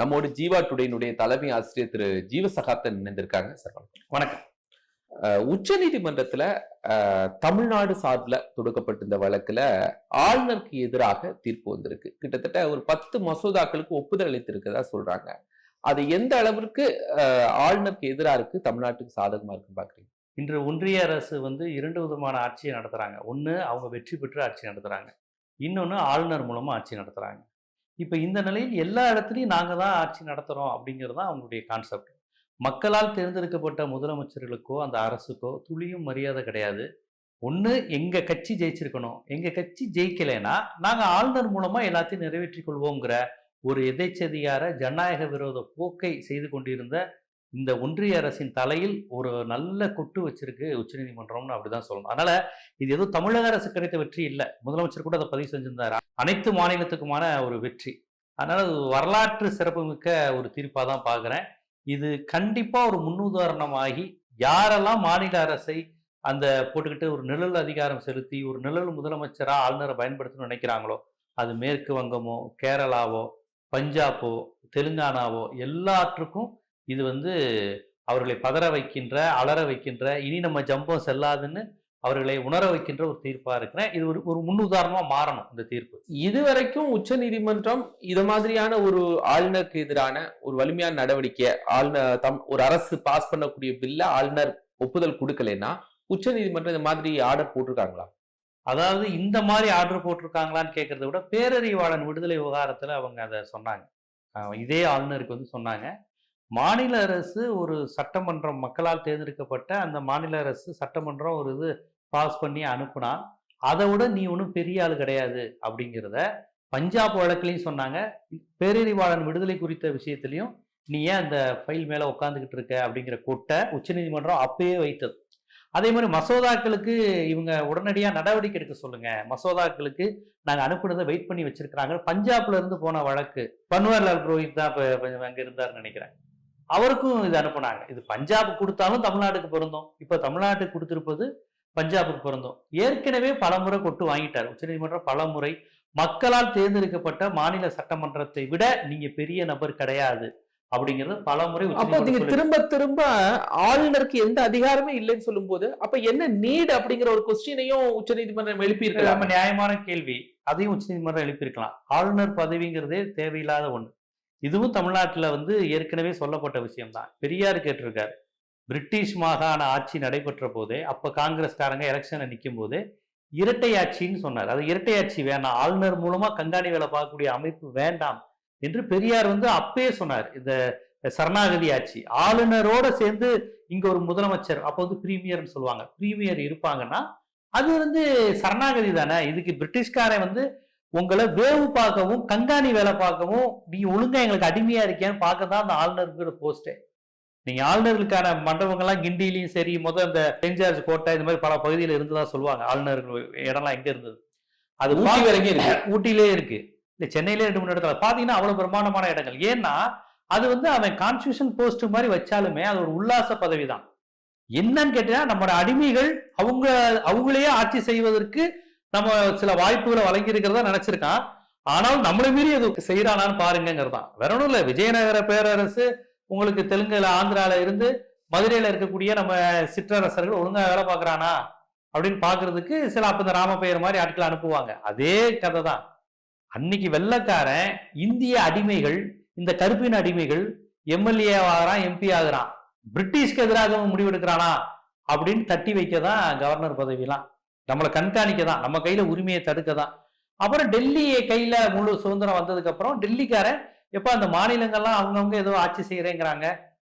நம்மோடு ஜீவா டுடேனுடைய தலைமை ஆசிரியர் திரு ஜீவசகாப்தன் இணைந்திருக்காங்க. சார் வணக்கம். வணக்கம். உச்ச நீதிமன்றத்துல தமிழ்நாடு சார்பில் தொடுக்கப்பட்டிருந்த வழக்குல ஆளுநருக்கு எதிராக தீர்ப்பு வந்திருக்கு. கிட்டத்தட்ட ஒரு பத்து மசோதாக்களுக்கு ஒப்புதல் அளித்திருக்கிறதா சொல்றாங்க. அது எந்த அளவிற்கு ஆளுநருக்கு எதிராக இருக்கு தமிழ்நாட்டுக்கு சாதகமா இருக்கு பாக்குறீங்க? இன்று ஒன்றிய அரசு வந்து இரண்டு விதமான ஆட்சியை நடத்துறாங்க. ஒன்று அவங்க வெற்றி பெற்று ஆட்சி நடத்துறாங்க. இன்னொன்று ஆளுநர் மூலமா ஆட்சி நடத்துறாங்க. இப்போ இந்த நிலையில் எல்லா இடத்துலையும் நாங்கள் தான் ஆட்சி நடத்துகிறோம் அப்படிங்கிறது தான் அவங்களுடைய கான்செப்ட் மக்களால் தேர்ந்தெடுக்கப்பட்ட முதலமைச்சர்களுக்கோ அந்த அரசுக்கோ துளியும் மரியாதை கிடையாது. ஒன்று எங்கள் கட்சி ஜெயிச்சிருக்கணும். எங்கள் கட்சி ஜெயிக்கலைன்னா நாங்கள் ஆளுநர் மூலமாக எல்லாத்தையும் நிறைவேற்றிக் கொள்வோங்கிற ஒரு எதேச்சதிகார ஜனநாயக விரோத போக்கை செய்து கொண்டிருந்த இந்த ஒன்றிய அரசின் தலையில் ஒரு நல்ல கொட்டு வச்சிருக்கு உச்சநீதிமன்றம்னு அப்படிதான் சொல்லணும். அதனால இது ஏதோ தமிழக அரசு கிடைத்த வெற்றி இல்லை. முதலமைச்சர் கூட அதை பதிவு செஞ்சிருந்தார். அனைத்து மாநிலத்துக்குமான ஒரு வெற்றி. அதனால அது வரலாற்று சிறப்புமிக்க ஒரு தீர்ப்பாக தான் பார்க்குறேன் இது கண்டிப்பாக ஒரு முன்னுதாரணமாகி யாரெல்லாம் மாநில அரசை அந்த போட்டுக்கிட்டு ஒரு நிழல் அதிகாரம் செலுத்தி ஒரு நிழல் முதலமைச்சராக ஆளுநரை பயன்படுத்தணும்னு நினைக்கிறாங்களோ அது மேற்கு வங்கமோ கேரளாவோ பஞ்சாபோ தெலுங்கானாவோ எல்லாற்றுக்கும் இது வந்து அவர்களை பதற வைக்கின்ற அலற வைக்கின்ற இனி நம்ம ஜம்பம் செல்லாதுன்னு அவர்களை உணர வைக்கின்ற ஒரு தீர்ப்பா இருக்கிறேன் இது ஒரு ஒரு முன்னுதாரணமா மாறணும் இந்த தீர்ப்பு. இதுவரைக்கும் உச்ச நீதிமன்றம் இது மாதிரியான ஒரு ஆளுநருக்கு எதிரான ஒரு வலிமையான நடவடிக்கை ஆளுநர் தம் ஒரு அரசு பாஸ் பண்ணக்கூடிய பில்ல ஆளுநர் ஒப்புதல் கொடுக்கலைன்னா உச்ச நீதிமன்றம் இந்த மாதிரி ஆர்டர் போட்டிருக்காங்களா? அதாவது இந்த மாதிரி ஆர்டர் போட்டிருக்காங்களான்னு கேட்கறத விட பேரறிவாளன் விடுதலை விவகாரத்துல அவங்க அதை சொன்னாங்க. இதே ஆளுநருக்கு வந்து சொன்னாங்க. மாநில அரசு ஒரு சட்டமன்றம் மக்களால் தேர்ந்தெடுக்கப்பட்ட அந்த மாநில அரசு சட்டமன்றம் ஒரு இது பாஸ் பண்ணி அனுப்புனா அதை விட நீ ஒன்றும் பெரிய ஆள் கிடையாது அப்படிங்கிறத பஞ்சாப் வழக்குலையும் சொன்னாங்க. பேரறிவாளன் விடுதலை குறித்த விஷயத்திலையும் நீ ஏன் அந்த ஃபைல் மேலே உட்காந்துக்கிட்டு இருக்க அப்படிங்கிற கொட்டை உச்சநீதிமன்றம் அப்பயே வைத்தது. அதே மாதிரி மசோதாக்களுக்கு இவங்க உடனடியாக நடவடிக்கை எடுக்க சொல்லுங்க. மசோதாக்களுக்கு நாங்கள் அனுப்புனதை வெயிட் பண்ணி வச்சிருக்கிறாங்க. பஞ்சாப்ல இருந்து போன வழக்கு. பன்வாரிலால் புரோஹித் தான் இப்போ அங்கே இருந்தார்னு நினைக்கிறேன். அவருக்கும் இது அனுப்புனாங்க. இது பஞ்சாப் கொடுத்தாலும் தமிழ்நாட்டுக்கு பொருந்தும். இப்போ தமிழ்நாட்டுக்கு கொடுத்திருப்பது பஞ்சாபுக்கு பொருந்தும். ஏற்கனவே பலமுறை கொட்டு வாங்கிட்டார். உச்சநீதிமன்றம் பலமுறை மக்களால் தேர்ந்தெடுக்கப்பட்ட மாநில சட்டமன்றத்தை விட நீங்க பெரிய நபர் கிடையாது அப்படிங்கிறது பலமுறை அப்போ நீங்க. திரும்ப திரும்ப ஆளுநருக்கு எந்த அதிகாரமே இல்லைன்னு சொல்லும்போது அப்ப என்ன நீட் அப்படிங்கிற ஒரு கொஸ்டினையும் உச்ச நீதிமன்றம் எழுப்பி இது ரொம்ப நியாயமான கேள்வி. அதையும் உச்சநீதிமன்றம் எழுப்பியிருக்கலாம். ஆளுநர் பதவிங்கிறதே தேவையில்லாத ஒண்ணு. இதுவும் தமிழ்நாட்டில் வந்து ஏற்கனவே சொல்லப்பட்ட விஷயம்தான். பெரியார் கேட்டிருக்காரு பிரிட்டிஷ் மாகாண ஆட்சி நடைபெற்ற போதே அப்போ காங்கிரஸ்காரங்க எலெக்ஷனை நிற்கும் போது இரட்டை ஆட்சின்னு சொன்னார். அது இரட்டை ஆட்சி வேணாம் ஆளுநர் மூலமாக கண்காணி வேலை பார்க்கக்கூடிய அமைப்பு வேண்டாம் என்று பெரியார் வந்து அப்பயே சொன்னார். இந்த சரணாகதி ஆட்சி ஆளுநரோட சேர்ந்து இங்க ஒரு முதலமைச்சர் அப்போ வந்து பிரீமியர்னு சொல்லுவாங்க. பிரீமியர் இருப்பாங்கன்னா அது வந்து சரணாகதி தானே. இதுக்கு பிரிட்டிஷ்காரன் வந்து உங்களை வேவு பார்க்கவும் கண்காணி வேலை பார்க்கவும் நீ ஒழுங்கா எங்களுக்கு அடிமையா இருக்கேன்னு பார்க்க தான் அந்த ஆளுநருங்கிற போஸ்டே நீங்க ஆளுநர்களுக்கான மண்டபங்கள்லாம் கிண்டிலையும் சரி முதல் இந்த சென்ட் கோட்டை இந்த மாதிரி பல பகுதியில் இருந்ததா சொல்லுவாங்க. ஆளுநர்கள் இடம்லாம் எங்க இருந்தது? அது ஊட்டி வரைக்கும் இருக்கு. ஊட்டியிலே இருக்கு. இல்ல சென்னையிலே ரெண்டு மூணு இடத்துல. பாத்தீங்கன்னா அவ்வளவு பிரமாண்டமான இடங்கள். ஏன்னா அது வந்து அவன் கான்ஸ்டியூஷன் போஸ்ட் மாதிரி வச்சாலுமே அது ஒரு உல்லாச பதவி தான் என்னன்னு கேட்டீங்கன்னா நம்மளோட அடிமைகள் அவங்க அவங்களையே ஆட்சி செய்வதற்கு நம்ம சில வாய்ப்புகளை வழங்கி இருக்கிறதா நினைச்சிருக்கான் ஆனால் நம்மளை மீறி அது செய்யறானான்னு பாருங்கிறதான் வேற ஒன்றும் இல்லை. விஜயநகர பேரரசு உங்களுக்கு தெலுங்குல ஆந்திரால இருந்து மதுரையில இருக்கக்கூடிய நம்ம சிற்றரசர்கள் ஒழுங்கா வேலை பார்க்கறானா? அப்படின்னு பாக்குறதுக்கு சில அப்ப இந்த ராமபெயர் மாதிரி ஆட்களை அனுப்புவாங்க. அதே கதை தான் அன்னைக்கு வெள்ளக்காரன் இந்திய அடிமைகள் இந்த கருப்பின் அடிமைகள் எம்எல்ஏ ஆகிறான் எம்பி ஆகுறான். பிரிட்டிஷ்க்கு எதிராக முடிவெடுக்கிறானா? அப்படின்னு தட்டி வைக்க தான் கவர்னர் பதவியெல்லாம். நம்மளை கண்காணிக்க தான் நம்ம கையில உரிமையை தடுக்க தான் அப்புறம் டெல்லி கையில முழு சுதந்திரம் வந்ததுக்கு அப்புறம் டெல்லிக்காரன் எப்ப அந்த மாநிலங்கள்லாம் அவங்கவுங்க ஏதோ ஆட்சி செய்யறேங்கிறாங்க.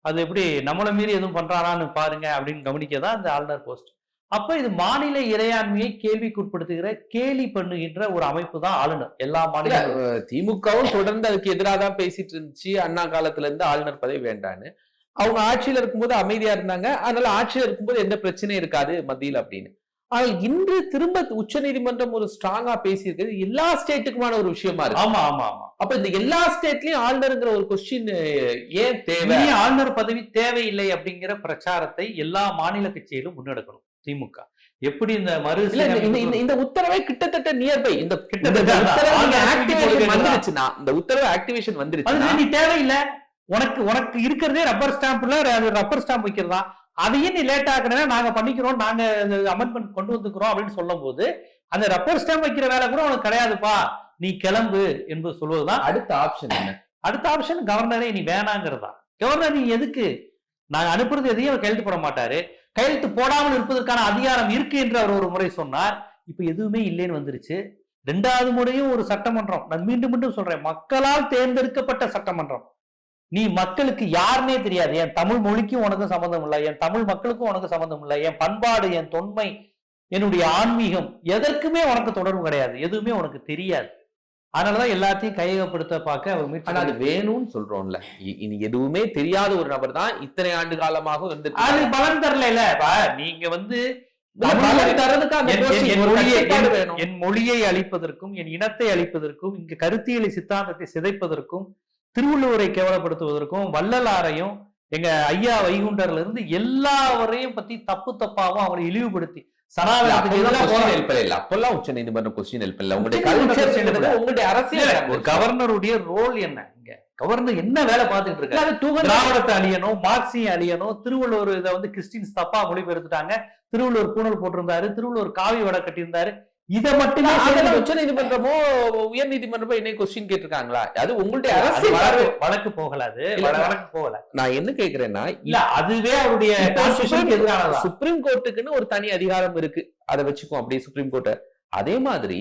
அது எப்படி நம்மளை மீறி எதுவும் பண்றானான்னு பாருங்க அப்படின்னு கவனிக்க தான் இந்த ஆளுநர் போஸ்ட். அப்ப இது மாநில இறையாண்மையை கேள்விக்குட்படுத்துகிற கேலி பண்ணுகின்ற ஒரு அமைப்பு தான் ஆளுநர். எல்லா மாநிலங்களும். திமுகவும் தொடர்ந்து அதுக்கு எதிராக தான் பேசிட்டு இருந்துச்சு. அண்ணா காலத்துல இருந்து ஆளுநர் பதவி வேண்டான்னு. அவங்க ஆட்சியில இருக்கும்போது அமைதியா இருந்தாங்க. அதனால ஆட்சியில இருக்கும்போது எந்த பிரச்சனையும் இருக்காது மத்தியில் அப்படின்னு. ஆனால் இன்று திரும்ப உச்ச நீதிமன்றம் ஒரு ஸ்ட்ராங்கா பேசியிருக்கிறது. எல்லா ஸ்டேட்டுக்குமான ஒரு விஷயமா இருக்கு. ஆமா ஆமா ஆமா. அப்ப இந்த எல்லா ஸ்டேட்லயும் ஆளுநருங்கிற ஒரு கொஸ்டின் ஏன் தேவை? ஆளுநர் பதவி தேவையில்லை அப்படிங்கிற பிரச்சாரத்தை எல்லா மாநில கட்சிகளும் முன்னெடுக்கணும் திமுக. எப்படி இந்த மறு இந்த- உத்தரவை கிட்டத்தட்ட நியர்பை இந்த வந்துருச்சுன்னா இந்த உத்தரவு ஆக்டிவேஷன் வந்துருச்சுன்னா அது நீ தேவையில்லை. உனக்கு உனக்கு இருக்கிறதே ரப்பர் ஸ்டாம்ப்ல ரப்பர் ஸ்டாம்ப் வைக்கிறதா? அதையும் நீ லேட் ஆக்கணும்னா நாங்க பண்ணிக்கிறோம் நாங்க அமெண்ட்மெண்ட் கொண்டு வந்துக்கிறோம் அப்படின்னு சொல்லும் போது அந்த ரப்பர் ஸ்டாம்ப் வைக்கிற வேலை கூட உனக்கு கிடையாதுப்பா. நீ கிளம்பு என்பது சொல்வதுதான் அடுத்த ஆப்ஷன் என்ன? அடுத்த ஆப்ஷன் கவர்னரே நீ வேணாங்கிறதா? கவர்னர் நீ எதுக்கு? நாங்க அனுப்புறது எதையும் அவர் கையெழுத்து போட மாட்டாரு. கையெழுத்து போடாமல் இருப்பதற்கான அதிகாரம் இருக்கு என்று அவர் ஒரு முறை சொன்னார். இப்ப எதுவுமே இல்லைன்னு வந்துருச்சு. ரெண்டாவது முறையும் ஒரு சட்டமன்றம். நான் மீண்டும் மீண்டும் சொல்றேன். மக்களால் தேர்ந்தெடுக்கப்பட்ட சட்டமன்றம். நீ மக்களுக்கு யாருன்னே தெரியாது. என் தமிழ் மொழிக்கும் உனக்கும் சம்பந்தம் இல்லை. என் தமிழ் மக்களுக்கும் உனக்கு சம்பந்தம் இல்லை. என் பண்பாடு என் தொன்மை என்னுடைய ஆன்மீகம் எதற்குமே உனக்கு தொடர்பு கிடையாது. எதுவுமே உனக்கு தெரியாது. அதனாலதான் எல்லாத்தையும் கையகப்படுத்த பார்க்க அவர் ஆனா அது வேணும்னு சொல்றோம்ல. இ- இனி எதுவுமே தெரியாத ஒரு நபர் தான் இத்தனை ஆண்டு காலமாக வந்து அது பலன் தரல இல்ல நீங்க வந்து என் மொழியை அழிப்பதற்கும் என் இனத்தை அழிப்பதற்கும் இங்கு கருத்தியலை சித்தாந்தத்தை சிதைப்பதற்கும் திருவள்ளுவரை கேவலப்படுத்துவதற்கும் வள்ளலாரையும் எங்க ஐயா வைகுண்டர்ல இருந்து எல்லாவரையும் பத்தி தப்பு தப்பாவும் அவரை இழிவுபடுத்தி அப்பெல்லாம் இல்ல உச்ச நீதிமன்றம் கொஸ்டின் உங்களுடைய question கற்கிறது உங்களுடைய இல்ல, அரசியல் கவர்னருடைய ரோல் என்ன? இங்க கவர்னர் என்ன வேலை பார்த்துட்டு இருக்காரு? அது 200 திராவிடத்தை அழியணும் மார்க்சியம் அழியணும் திருவள்ளுவர் இதை வந்து கிறிஸ்டின்ஸ் தப்பா மொழிபெயர்த்துட்டாங்க. திருவள்ளுவர் பூணல் போட்டிருந்தாரு திருவள்ளுவர் காவி வடை கட்டியிருந்தாரு. இதை மட்டுமே உச்ச நீதிமன்றமோ உயர் நீதிமன்றமோ என்ன கொஸ்டின் கேட்டிருக்காங்களா? அது உங்களுடைய அது அரசியல் வழக்கு போகலாது வழக்கு போகல நான் என்ன கேக்குறேன்னா இல்ல அதுவே அவருடைய சுப்ரீம் கோர்ட்டுக்குன்னு ஒரு தனி அதிகாரம் இருக்கு. அதை வச்சுக்கோ அப்படியே சுப்ரீம் கோர்ட்டை அதே மாதிரி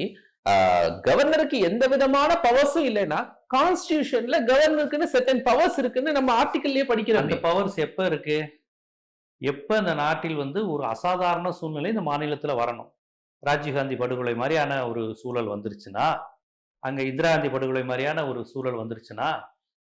கவர்னருக்கு எந்த விதமான பவர்ஸும் இல்லைன்னா கான்ஸ்டிடியூஷன்ல கவர்னருக்குன்னு செட்டன் பவர்ஸ் இருக்குன்னு நம்ம ஆர்டிகல்லயே படிக்கிறோம். அந்த பவர்ஸ் எப்ப இருக்கு? எப்ப இந்த நாட்டில் வந்து ஒரு அசாதாரண சூழ்நிலை இந்த மாநிலத்துல வரணும்? ராஜீவ்காந்தி படுகொலை மாதிரியான ஒரு சூழல் வந்துருச்சுன்னா அங்கே இந்திரா காந்தி படுகொலை மாதிரியான ஒரு சூழல் வந்துருச்சுன்னா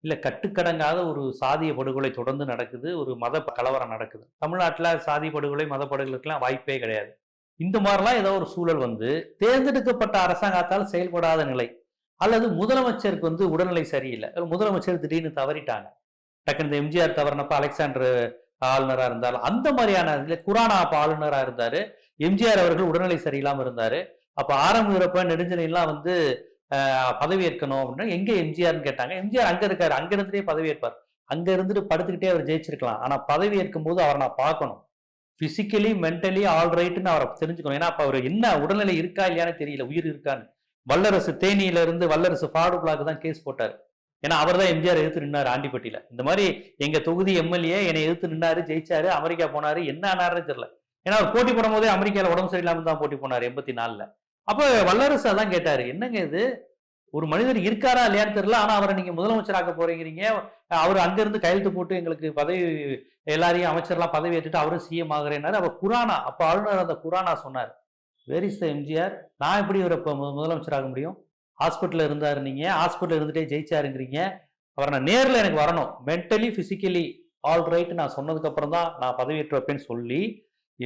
இல்லை கட்டுக்கடங்காத ஒரு சாதிய படுகொலை தொடர்ந்து நடக்குது ஒரு மத கலவரம் நடக்குது. தமிழ்நாட்டில் சாதி படுகொலை மத படுகொலைக்கெல்லாம் வாய்ப்பே கிடையாது. இந்த மாதிரிலாம் ஏதோ ஒரு சூழல் வந்து தேர்ந்தெடுக்கப்பட்ட அரசாங்கத்தால் செயல்படாத நிலை அல்லது முதலமைச்சருக்கு வந்து உடல்நிலை சரியில்லை. முதலமைச்சர் திடீர்னு தவறிட்டாங்க. டக்குனு இந்த எம்ஜிஆர் தவறினப்ப அலெக்சாண்டர் ஆளுநராக இருந்தார் அந்த மாதிரியான இதில் குரானா ஆளுநராக இருந்தார் எம்ஜிஆர் அவர்கள் உடல்நிலை சரியில்லாம இருந்தாரு. அப்ப ஆரம்பிக்கிறப்ப நெடுஞ்செழியெல்லாம் வந்து பதவி ஏற்கணும் அப்படின்னா எங்க எம்ஜிஆர்னு கேட்டாங்க. எம்ஜிஆர் அங்க இருக்காரு. அங்க இருந்துட்டே பதவி ஏற்பார். அங்க இருந்துட்டு படுத்துக்கிட்டே அவர் ஜெயிச்சிருக்கலாம். ஆனா பதவி ஏற்கும் போது அவரை நான் பார்க்கணும். பிசிக்கலி மென்டலி ஆல் ரைட்னு அவரை தெரிஞ்சுக்கணும். ஏன்னா அப்ப அவர் என்ன உடல்நிலை இருக்கா இல்லையான்னு தெரியல. உயிர் இருக்கான்னு. வல்லரசு தேனியில இருந்து வல்லரசு ஃபாடு பிளாக் தான் கேஸ் போட்டார். ஏன்னா அவர் தான் எம்ஜிஆர் எதிர்த்து நின்னாரு ஆண்டிப்பட்டியில. இந்த மாதிரி எங்க தொகுதி எம்எல்ஏ என்னை எதிர்த்து நின்னாரு ஜெயிச்சாரு அமெரிக்கா போனாரு என்ன ஆனாருன்னு தெரியல. ஏன்னா அவர் போட்டி போடும் போதே உடம்பு சரியில்லாமல் தான் போட்டி போனாரு எண்பத்தி நாலில் அப்போ வல்லரசு அதான் கேட்டார் என்னங்க இது? ஒரு மனிதர் இருக்காரா இல்லையான்னு தெரியல ஆனால் அவரை நீங்கள் முதலமைச்சராக்க போறீங்கிறீங்க. அவர் அங்கேருந்து கையெழுத்து போட்டு எங்களுக்கு பதவி எல்லாரையும் அமைச்சர்லாம் பதவி ஏற்றுட்டு அவரும் சிஎம் ஆகிறேன்னாரு. அவர் குரானா அப்போ ஆளுநர் அந்த குரானா சொன்னார் வேர் இஸ் த எம்ஜிஆர் நான் எப்படி இவரை இப்போ முதலமைச்சராக முடியும்? ஹாஸ்பிட்டலில் இருந்தார் நீங்கள் ஹாஸ்பிட்டலில் இருந்துட்டே ஜெயிச்சாருங்கிறீங்க. அவரை நான் நேரில் எனக்கு வரணும். மென்டலி ஃபிசிக்கலி ஆல் ரைட் நான் சொன்னதுக்கப்புறம் தான் நான் பதவியேற்று வைப்பேன்னு சொல்லி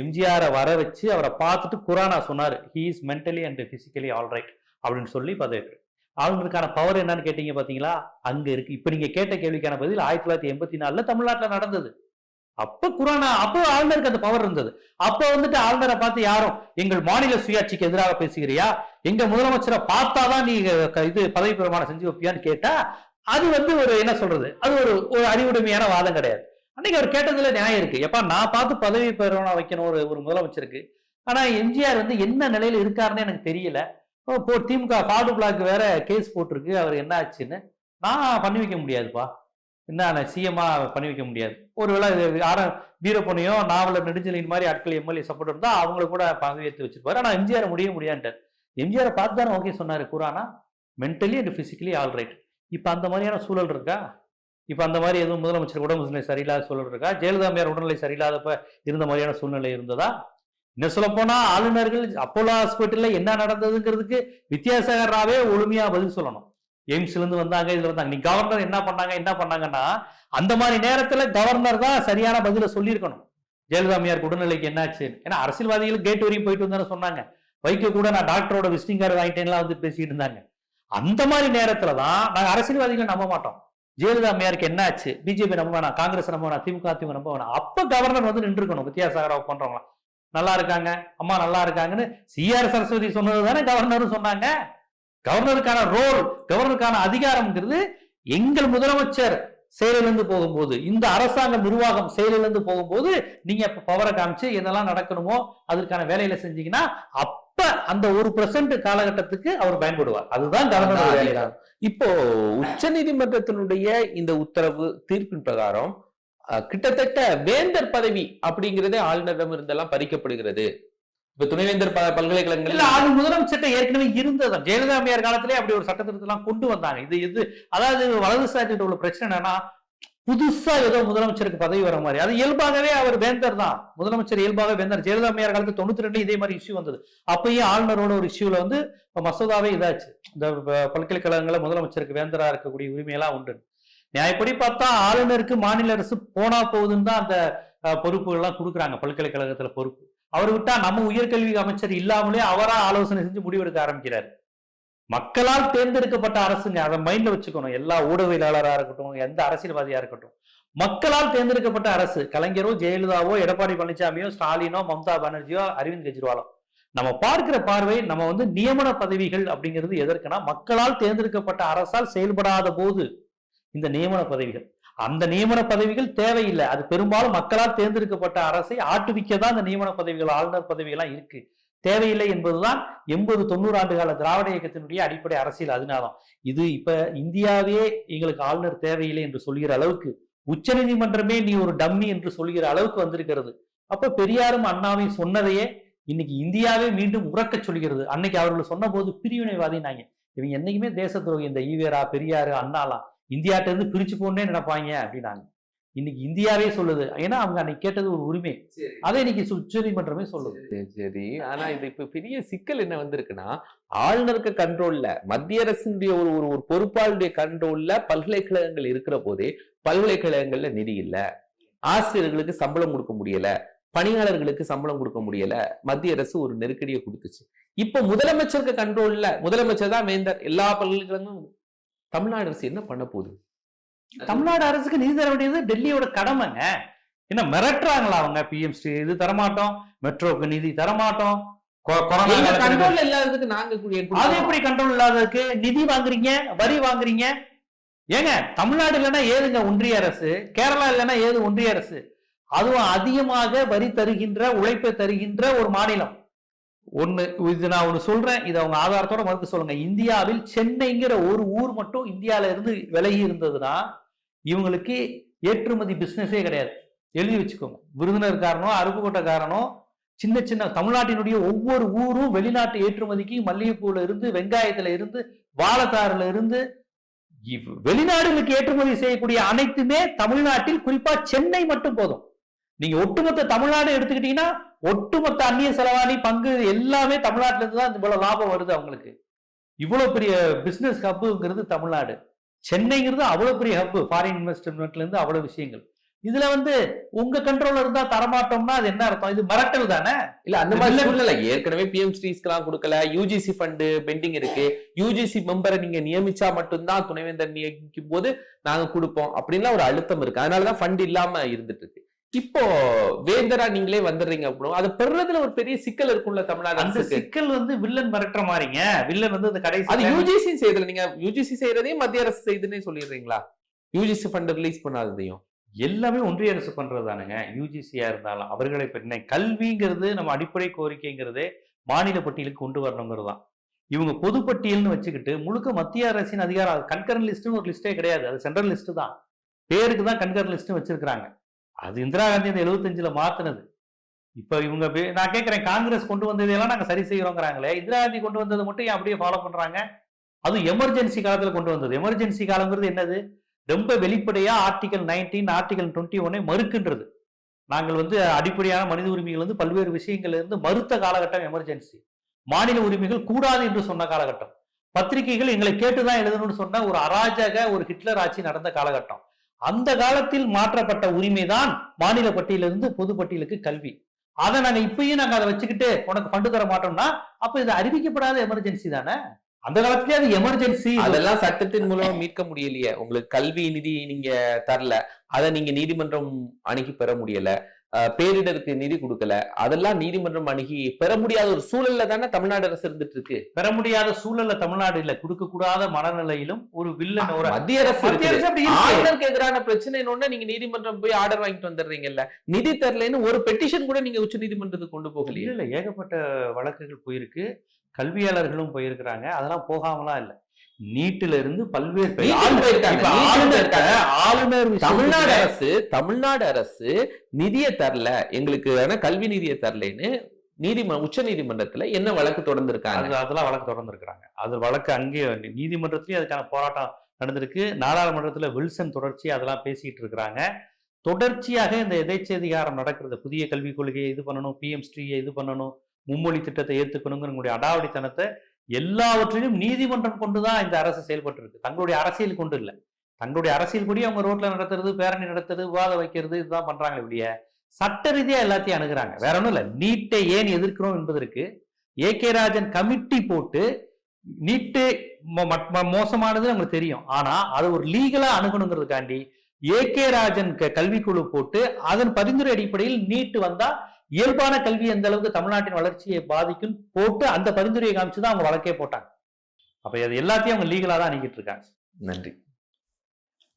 எம்ஜிஆரை வர வச்சு அவரை பார்த்துட்டு குரானா சொன்னார் he is mentally and physically all right அப்படின்னு சொல்லி பதவியேற்று. ஆளுநருக்கான பவர் என்னன்னு கேட்டீங்க பார்த்தீங்களா அங்கே இருக்கு. இப்போ நீங்கள் கேட்ட கேள்விக்கான பதில் ஆயிரத்தி தொள்ளாயிரத்தி எண்பத்தி நாலில் தமிழ்நாட்டில் நடந்தது. அப்போ குரானா அப்போ ஆளுநருக்கு அந்த பவர் இருந்தது. அப்போ வந்துட்டு ஆளுநரை பார்த்து யாரும் எங்கள் மாநில சுயாட்சிக்கு எதிராக பேசுகிறியா? எங்க முதலமைச்சரை பார்த்தாதான் நீ க- இது பதவி பிரமாணம் செஞ்சு வைப்பியான்னு கேட்டா அது வந்து ஒரு என்ன சொல்றது? அது ஒரு ஒரு அறிவுடைமையான வாதம் கிடையாது. அன்னைக்கு அவர் கேட்டதுல நியாயம் இருக்கு. எப்ப நான் பார்த்து பதவி பெறணும் வைக்கணும் ஒரு ஒரு முதலமைச்சருக்கு. ஆனா எம்ஜிஆர் வந்து என்ன நிலையில இருக்காருன்னு எனக்கு தெரியல. ஓ, போ திமுக காடு பிளாக் வேற கேஸ் போட்டிருக்கு. அவர் என்ன ஆச்சுன்னு நான் பண்ணி வைக்க முடியாதுப்பா. என்ன சிஎம்மா பண்ணி வைக்க முடியாது. ஒருவேளை இது யார வீரப்பனையோ நாவலர் நெடுஞ்சலின் மாதிரி ஆட்கள் எம்எல்ஏ சப்போர்ட் இருந்தா அவங்கள கூட பங்கு ஏற்று வச்சிருப்பாரு. ஆனா எம்ஜிஆர் முடிய முடியான்ட்டார். எம்ஜிஆரை பார்த்து தானே ஓகே சொன்னாரு Khurana. Mentally and physically all right இப்ப அந்த மாதிரியான சூழல் இருக்கா? இப்ப அந்த மாதிரி எதுவும் முதலமைச்சர் உடம்புநிலை சரியில்லாத சூழல் இருக்கா? ஜெயலலிதா மேயர் உடல்நிலை சரியில்லாதப்ப இருந்த மாதிரியான சூழ்நிலை இருந்ததா? இன்னும் சொல்ல போனா ஆளுநர்கள் அப்போலோ ஹாஸ்பிட்டல்ல என்ன நடந்ததுங்கிறதுக்கு வித்யாசாகர் ராவே ஒழுமையா பதில் சொல்லணும். எய்ம்ஸ்ல இருந்து வந்தாங்க இதுல வந்தாங்க நீ கவர்னர் என்ன பண்ணாங்க என்ன பண்ணாங்கன்னா அந்த மாதிரி நேரத்துல கவர்னர் தான் சரியான பதில சொல்லியிருக்கணும். ஜெயலலிதா உடல்நிலைக்கு என்னாச்சு? ஏன்னா அரசியல்வாதிகள் கேட் வரையும் போயிட்டு வந்தாலும் சொன்னாங்க. வைக்க கூட நான் டாக்டரோட விசிட்டிங் கார்டு வாங்கிட்டேன்லாம் வந்து பேசிட்டு இருந்தாங்க. அந்த மாதிரி நேரத்துல தான் நாங்கள் அரசியல்வாதிகளை நம்ப மாட்டோம். ஜெயலலிதா அம்மையாருக்கு என்ன ஆச்சு? பிஜேபி நம்ப வேணாம் காங்கிரஸ் நம்ப வேணாம் திமுக திமுக நம்ப வேணாம். அப்ப கவர்னர் வந்து நின்றுக்கணும். வித்யாசாகராவ் பண்றவங்க நல்லா இருக்காங்க. அம்மா நல்லா இருக்காங்கன்னு சிஆர் சரஸ்வதி சொன்னது தானே கவர்னரும் சொன்னாங்க. கவர்னருக்கான ரோல் கவர்னருக்கான அதிகாரம்ங்கிறது எங்கள் முதலமைச்சர் செயலிழந்து போகும்போது இந்த அரசாங்க நிர்வாகம் செயலிழந்து போகும்போது நீங்க இப்ப பவரை காமிச்சு என்னெல்லாம் நடக்கணுமோ அதற்கான வேலையில செஞ்சீங்கன்னா அப்ப அந்த ஒரு பெர்சன்ட் காலகட்டத்துக்கு அவர் பயன்படுவார். அதுதான் கவர்னர் இப்போ உச்ச நீதிமன்றத்தினுடைய இந்த உத்தரவு தீர்ப்பின் பிரகாரம் கிட்டத்தட்ட வேந்தர் பதவி அப்படிங்கிறதே ஆளுநரிடம் இருந்தெல்லாம் பறிக்கப்படுகிறது. இப்ப துணைவேந்தர் பல்கலைக்கழகங்கள் ஆளு முதலமைச்சர்கிட்ட ஏற்கனவே இருந்ததான் ஜெயலலிதா அம்மையார் காலத்திலே அப்படி ஒரு சட்டத்திருத்தம் எல்லாம் கொண்டு வந்தாங்க. இது இது அதாவது வலதுசாரிகிட்ட உள்ள பிரச்சனை என்னன்னா புதுசா ஏதோ முதலமைச்சருக்கு பதவி வர மாதிரி. அது இயல்பாகவே அவர் வேந்தர் தான். முதலமைச்சர் இயல்பாகவே வேந்தர். ஜெயலலிதா அம்மையார் காலத்து தொண்ணூத்தி ரெண்டு இதே மாதிரி இஷ்யூ வந்தது. அப்பயும் ஆளுநரோட ஒரு இஷ்யூல வந்து இப்ப மசோதாவே இதாச்சு. இந்த பல்கலைக்கழகங்களை முதலமைச்சருக்கு வேந்தரா இருக்கக்கூடிய உரிமையெல்லாம் உண்டு. நியாயப்படி பார்த்தா ஆளுநருக்கு மாநில அரசு போனா போகுதுன்னு தான் அந்த அஹ், பொறுப்புகள் எல்லாம் கொடுக்குறாங்க. பல்கலைக்கழகத்துல பொறுப்பு. அவர் விட்டா நம்ம உயர்கல்வி அமைச்சர் இல்லாமலே அவரா ஆலோசனை செஞ்சு முடிவெடுக்க ஆரம்பிக்கிறார். மக்களால் தேர்ந்தெடுக்கப்பட்ட அரசுங்க அதை மைண்ட்ல வச்சுக்கணும். எல்லா ஊடகவியலாளராக இருக்கட்டும் எந்த அரசியல்வாதியா இருக்கட்டும். மக்களால் தேர்ந்தெடுக்கப்பட்ட அரசு கலைஞரோ ஜெயலலிதாவோ எடப்பாடி பழனிசாமியோ ஸ்டாலினோ மம்தா பானர்ஜியோ அரவிந்த் கெஜ்ரிவாலோ நம்ம பார்க்கிற பார்வை நம்ம வந்து நியமன பதவிகள் அப்படிங்கிறது எதற்குனா மக்களால் தேர்ந்தெடுக்கப்பட்ட அரசால் செயல்படாத போது இந்த நியமன பதவிகள். அந்த நியமன பதவிகள் தேவையில்லை. அது பெரும்பாலும் மக்களால் தேர்ந்தெடுக்கப்பட்ட அரசை ஆட்டுவிக்க தான் அந்த நியமன பதவிகள் ஆளுநர் பதவிகள்லாம் இருக்கு. தேவையில்லை என்பதுதான் எண்பது தொண்ணூறு ஆண்டு கால திராவிட இயக்கத்தினுடைய அடிப்படை அரசியல் அதனாலும். இது இப்ப இந்தியாவே எங்களுக்கு ஆளுநர் தேவையில்லை என்று சொல்கிற அளவுக்கு உச்சநீதிமன்றமே நீ ஒரு டம்மி என்று சொல்கிற அளவுக்கு வந்திருக்கிறது. அப்ப பெரியாரும் அண்ணாவையும் சொன்னதையே இன்னைக்கு இந்தியாவே மீண்டும் உறக்க சொல்கிறது. அன்னைக்கு அவர்கள் சொன்ன போது பிரிவினைவாதினாங்க. இவங்க என்னைக்குமே தேச துரோகி இந்த ஈவேரா பெரியாரு அண்ணாலாம் இந்தியாட்ட இருந்து பிரிச்சு போனே நினைப்பாங்க அப்படின்னாங்க. இன்னைக்கு இந்தியாவே சொல்லுது. ஏன்னா அவங்க அன்னைக்கு கேட்டது ஒரு உரிமை. அதை இன்னைக்கு உச்சநீதிமன்றமே சொல்லுது. சரி, ஆனா இது இப்ப பெரிய சிக்கல் என்ன வந்திருக்குன்னா ஆளுநருக்கு கண்ட்ரோல்ல மத்திய அரசினுடைய ஒரு ஒரு ஒரு பொறுப்பாளுடைய கண்ட்ரோல்ல பல்கலைக்கழகங்கள் இருக்கிற போதே பல்கலைக்கழகங்கள்ல நிதி இல்ல. ஆசிரியர்களுக்கு சம்பளம் கொடுக்க முடியல. பணியாளர்களுக்கு சம்பளம் கொடுக்க முடியல. மத்திய அரசு ஒரு நெருக்கடியை கொடுத்துச்சு. இப்ப முதலமைச்சருக்கு கண்ட்ரோல்ல முதலமைச்சர் தான் வேந்தர் எல்லா பல்கலைக்கழகங்களும் தமிழ்நாடு அரசு என்ன பண்ண போகுது? தமிழ்நாடு அரசுக்கு நிதி தர வேண்டியது டெல்லியோட கடமைங்க. என்ன மிரட்டுறாங்களா அவங்க பிஎம்சி இது தரமாட்டோம். மெட்ரோக்கு நிதி தரமாட்டோம். கொ- கொரோனா எங்க காலத்துல- கண்ட்ரோல்ல இல்லாததுக்கு நாங்க அது. எப்படி கண்ட்ரோல் இல்லாததுக்கு? நிதி வாங்குறீங்க வரி வாங்குறீங்க. ஏங்க தமிழ்நாடு இல்லைன்னா ஏதுங்க ஒன்றிய அரசு? கேரளா இல்லைன்னா ஏது ஒன்றிய அரசு? அதுவும் அதிகமாக வரி தருகின்ற உழைப்பை தருகின்ற ஒரு மாநிலம். ஒன்று இது நான் ஒன்று சொல்றேன் இதை அவங்க ஆதாரத்தோட மறுக்க சொல்லுங்க. இந்தியாவில் சென்னைங்கிற ஒரு ஊர் மட்டும் இந்தியால இருந்து விலகி இருந்ததுன்னா இவங்களுக்கு ஏற்றுமதி பிஸ்னஸே கிடையாது. எழுதி வச்சுக்கோங்க. விருதுநர்காரனோ அருப்புக்கோட்டைக்காரனோ சின்ன சின்ன தமிழ்நாட்டினுடைய ஒவ்வொரு ஊரும் வெளிநாட்டு ஏற்றுமதிக்கு மல்லிகைப்பூல இருந்து வெங்காயத்துல இருந்து வாழைத்தாறுல இருந்து வெளிநாடுகளுக்கு ஏற்றுமதி செய்யக்கூடிய அனைத்துமே தமிழ்நாட்டில் குறிப்பா சென்னை மட்டும் போதும். நீங்க ஒட்டுமொத்த தமிழ்நாடு எடுத்துக்கிட்டீங்கன்னா ஒட்டுமொத்த அந்நிய செலவாணி பங்கு எல்லாமே தமிழ்நாட்டுல இருந்து தான் இவ்வளவு லாபம் வருது அவங்களுக்கு. இவ்வளவு பெரிய பிசினஸ் ஹப்புங்கிறது தமிழ்நாடு. சென்னைங்கிறது அவ்வளவு பெரிய ஹப் ஃபாரின் இன்வெஸ்ட்மெண்ட்ல இருந்து அவ்வளவு விஷயங்கள். இதுல வந்து உங்க கண்ட்ரோல்ல இருந்தா தரமாட்டோம்னா அது என்ன அர்த்தம்? இது மிரட்டல் தானே? இல்ல அந்த மாதிரி இல்ல. சூழ்நிலை. ஏற்கனவே பிஎம் ஸ்ரீஸ்க்கெல்லாம் கொடுக்கல. யூஜிசி ஃபண்டு பெண்டிங் இருக்கு. யூஜிசி மெம்பரை நீங்க நியமிச்சா மட்டும்தான் துணைவேந்தர் நியமிக்கும் போது நாங்க கொடுப்போம். அப்படின்லாம் ஒரு அழுத்தம் இருக்கு. அதனாலதான் ஃபண்ட் இல்லாம இருந்துட்டு இருக்கு. இப்போ வேந்தரா நீங்களே வந்துடுறீங்க அப்படின்னு அது பெறுறதுல ஒரு பெரிய சிக்கல் இருக்கும்ல தமிழ்நாடு அந்த சிக்கல் வந்து வில்லன் மிரட்டுற மாதிரிங்க. வில்லன் வந்து அந்த அது கடைசி யூஜிசி செய்யறதுல நீங்க யூஜிசி செய்யறதையும் மத்திய அரசு செய்யுதுன்னே சொல்லிடுறீங்களா? யூஜிசி ஃபண்ட் ரிலீஸ் பண்ணாததையும். எல்லாமே ஒன்றிய அரசு பண்றது தானுங்க யூஜிசியா இருந்தாலும் அவர்களை பற்றின கல்விங்கிறது நம்ம அடிப்படை கோரிக்கைங்கிறதே மாநில பட்டியலுக்கு கொண்டு வரணுங்கிறது தான் இவங்க பொதுப்பட்டியல்னு வச்சுக்கிட்டு முழுக்க மத்திய அரசின் அதிகாரம் கண்கரன் லிஸ்ட்னு ஒரு லிஸ்டே கிடையாது. அது சென்ட்ரல் லிஸ்ட் தான். பேருக்கு தான் கண்கரன் லிஸ்ட் வச்சிருக்காங்க அது இந்திரா காந்தி அந்த எழுபத்தஞ்சில் மாத்துனது. இப்போ இவங்க நான் கேட்குறேன் காங்கிரஸ் கொண்டு வந்ததையெல்லாம் நாங்கள் சரி செய்யறோங்கிறாங்களே இந்திரா காந்தி கொண்டு வந்ததை மட்டும் ஏன் அப்படியே ஃபாலோ பண்றாங்க? அதுவும் எமர்ஜென்சி காலத்தில் கொண்டு வந்தது. எமர்ஜென்சி காலங்கிறது என்னது? ரொம்ப வெளிப்படையாக ஆர்டிகல் நைன்டீன் ஆர்டிகல் டுவெண்ட்டி ஒன்னை மறுக்கின்றது. நாங்கள் வந்து அடிப்படையான மனித உரிமைகள் வந்து பல்வேறு விஷயங்கள்ல இருந்து மறுத்த காலகட்டம் எமர்ஜென்சி மாநில உரிமைகள் கூடாது என்று சொன்ன காலகட்டம். பத்திரிகைகள் எங்களை கேட்டுதான் எழுதணும்னு சொன்ன ஒரு அராஜக ஒரு ஹிட்லர் ஆட்சி நடந்த காலகட்டம். அந்த காலத்தில் மாற்றப்பட்ட உரிமைதான் மாநில பட்டியலிருந்து பொது பட்டியலுக்கு கல்வி. அதை நாங்க இப்பயும் நாங்க அதை வச்சுக்கிட்டு உனக்கு ஃபண்டு தர மாட்டோம்னா அப்ப இது அறிவிக்கப்படாத எமர்ஜென்சி தானே? அந்த காலத்துல அது எமர்ஜென்சி அதெல்லாம் சட்டத்தின் மூலம் மீட்க முடியலையே. உங்களுக்கு கல்வி நிதி நீங்க தரல. அதை நீங்க நீதிமன்றம் அணுகி பெற முடியல. பேரிடருக்கு நிதி கொடுக்கல. அதெல்லாம் நீதிமன்றம் அணுகி பெற முடியாத ஒரு சூழல்ல தானே தமிழ்நாடு அரசு இருந்துட்டு இருக்கு பெற முடியாத சூழல்ல தமிழ்நாடு இல்ல கொடுக்க கூடாத மனநிலையிலும் ஒரு வில்லன் ஒரு மத்திய அரசு. ஆளுநருக்கு எதிரான பிரச்சனை நீங்க நீதிமன்றம் போய் ஆர்டர் வாங்கிட்டு வந்துடுறீங்கல்ல. நிதி தரலைன்னு ஒரு பெட்டிஷன் கூட நீங்க உச்ச நீதிமன்றத்துக்கு கொண்டு இல்ல இல்ல ஏகப்பட்ட வழக்குகள் போயிருக்கு. கல்வியாளர்களும் போயிருக்கிறாங்க. அதெல்லாம் போகாமலாம் இல்ல. நீட்டுல இருந்து பல்வேறு தமிழ்நாடு அரசு தமிழ்நாடு அரசு நிதியை தரல. எங்களுக்கு ஆனா கல்வி நிதியை தரலைன்னு நீதிம உச்ச நீதிமன்றத்துல என்ன வழக்கு தொடர்ந்து இருக்காங்க அது அதெல்லாம் வழக்கு தொடர்ந்து இருக்கிறாங்க அது வழக்கு அங்கேயே நீதிமன்றத்திலயும் அதுக்கான போராட்டம் நடந்திருக்கு. நாடாளுமன்றத்துல வில்சன் தொடர்ச்சி அதெல்லாம் பேசிட்டு இருக்கிறாங்க. தொடர்ச்சியாக இந்த எதேச்சதிகாரம் நடக்கிறது. புதிய கல்விக் கொள்கையை இது பண்ணணும் பிஎம் ஸ்ரீயை இது பண்ணணும் மும்மொழி திட்டத்தை ஏத்துக்கணுங்கிற அடாவடித்தனத்தை எல்லாவற்றிலும் நீதிமன்றம் கொண்டுதான் இந்த அரசு செயல்பட்டு இருக்கு தங்களுடைய அரசியல் கொண்டு இல்லை. தங்களுடைய அரசியல் படி அவங்க ரோட்ல நடத்துறது பேரணி நடத்துறது விவாதம் வைக்கிறது இதுதான் பண்றாங்க இப்படிய சட்ட ரீதியா எல்லாத்தையும் அணுகிறாங்க. வேற ஒன்றும் இல்லை. நீட்டை ஏன் எதிர்க்கிறோம் என்பதற்கு ஏ கே ராஜன் கமிட்டி போட்டு நீட்டு மட்- ம- மோசமானது நமக்கு தெரியும். ஆனா அது ஒரு லீகலா அணுகணுங்கிறதுக்காண்டி ஏ கே ராஜன் க- கல்விக்குழு போட்டு அதன் பரிந்துரை அடிப்படையில் நீட்டு வந்தா இயல்பான கல்வி எந்த அளவுக்கு தமிழ்நாட்டின் வளர்ச்சியை பாதிக்கும் போட்டு அந்த பரிந்துரையை காமிச்சு தான் அவங்க வழக்கே போட்டாங்க. அப்ப அது எல்லாத்தையும் அவங்க லீகலா தான் அணுகிட்டு இருக்காங்க. நன்றி.